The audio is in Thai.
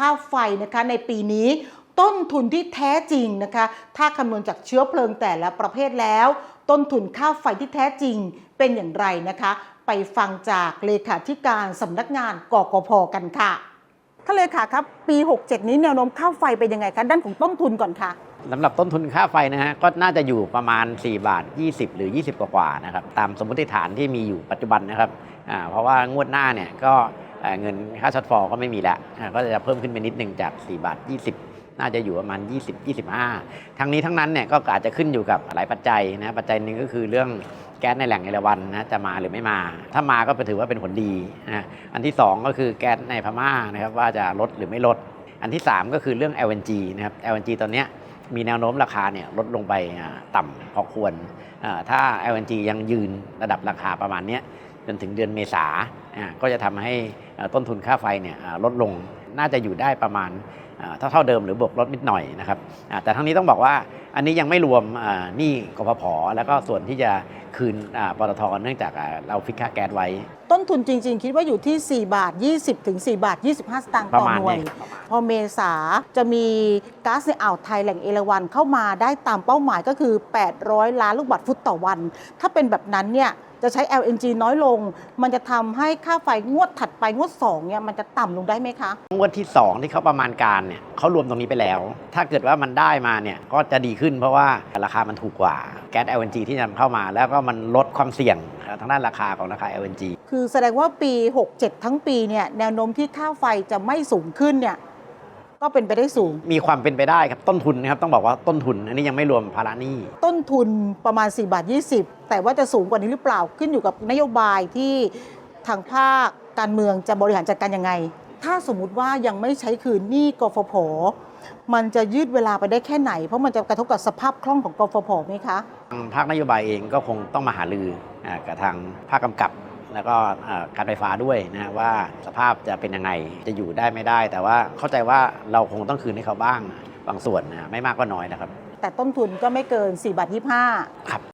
ค่าไฟนะคะในปีนี้ต้นทุนที่แท้จริงนะคะ ถ้าคำนวณจากเชื้อเพลิงแต่ละประเภทแล้ว ต้นทุนค่าไฟที่แท้จริงเป็นอย่างไรนะคะ ไปฟังจากเลขาธิการสำนักงานกกพกันค่ะท่านเลขาครับ ปี 67 นี้แนวโน้มค่าไฟเป็นยังไงคะด้านของต้นทุนก่อนค่ะสำหรับต้นทุนค่าไฟนะฮะก็น่าจะอยู่ประมาณ 4 บาท 20 หรือ 20 กว่าๆนะครับตามสมมติฐานที่มีอยู่ปัจจุบันนะครับเพราะว่างวดหน้าเนี่ยก็ เงินค่าช็อตฟอลก็ไม่มีแล้วก็จะเพิ่มขึ้นไปนิดนึงจาก 4 บาท 20 น่าจะอยู่ประมาณ 20 25 ทั้งนี้ทั้งนั้นเนี่ยก็อาจจะขึ้นอยู่กับหลายปัจจัยนะปัจจัยหนึ่งก็คือเรื่องแก๊สในแหล่งเอราวันนะจะมาหรือไม่มา ถ้ามาก็ถือว่าเป็นผลดีนะอันที่สองก็คือแก๊สในพม่านะครับว่าจะลดหรือไม่ลด อันที่ 3 ก็คือเรื่อง LNG นะครับ LNG ตอนนี้มีแนวโน้มราคาเนี่ยลดลงไปต่ำพอควรอ่าถ้า LNG ยังยืนระดับราคาประมาณนี้ นถึงเดือนเมษาอ่าก็จะทำให้อ่าต้นทุนค่าไฟเนี่ยอ่าลดลงน่าจะอยู่ได้ประมาณอ่าเท่าเท่าเดิมหรือบวกลดนิดหน่อยนะครับอ่าแต่ทั้งนี้ต้องบอกว่าอันนี้ยังไม่รวมอ่าหนี้กพพแล้วก็ส่วนที่จะคืนอ่าปตทเนื่องจากอ่าเราฟิกค่าแก๊สไว้ ต้นทุนจริง ๆ คิดว่าอยู่ที่ 4 บาท 20 ถึง 4 บาท 25 สตางค์ประต่อมาณหน่วยนี้พอเมษาจะมีก๊าซในอ่าวไทยแหล่งเอราวันเข้ามาได้ตามเป้าหมายก็คือ 800 ล้านลูกบาศก์ฟุตต่อวัน ถ้าเป็นแบบนั้นเนี่ย จะใช้ LNG น้อยลง มันจะทำให้ค่าไฟงวดถัดไปงวด2เนี่ยมันจะต่ำลงได้ไหมคะ งวดที่ 2 ที่เขาประมาณการเนี่ยเขารวมตรงนี้ไปแล้ว ถ้าเกิดว่ามันได้มาเนี่ยก็จะดีขึ้นเพราะว่าราคามันถูกกว่าแก๊ส LNG ที่นำเข้ามาแล้วก็มันลดความเสี่ยงทางด้านราคาของราคา LNG คือแสดงว่าปี 67 ทั้งปีเนี่ยแนวโน้มที่ค่าไฟจะไม่สูงขึ้นเนี่ย ก็เป็นไปได้สูง มีความเป็นไปได้ครับต้นทุนนะครับต้องบอกว่าต้นทุน อันนี้ยังไม่รวมภาระหนี้ ต้นทุนประมาณ4บาท20 แต่ว่าจะสูงกว่านี้หรือเปล่าขึ้นอยู่กับนโยบายที่ทางภาคการเมืองจะบริหารจัดการยังไง ถ้าสมมุติว่ายังไม่ใช้คืนหนี้กฟผมันจะยืดเวลาไปได้แค่ไหน เพราะมันจะกระทบกับสภาพคล่องของกฟผไหมคะ ทางภาคนโยบายเองก็คงต้องมาหารืออ่ากับทางภาคกำกับ แล้วก็อ่าการไฟฟ้าด้วยนะว่าสภาพจะเป็นยังไงจะอยู่ได้ไม่ได้ แต่ว่าเข้าใจว่าเราคงต้องคืนให้เขาบ้างบางส่วนนะไม่มากก็น้อยนะครับ แต่ต้นทุนก็ไม่เกิน4บาท25ครับ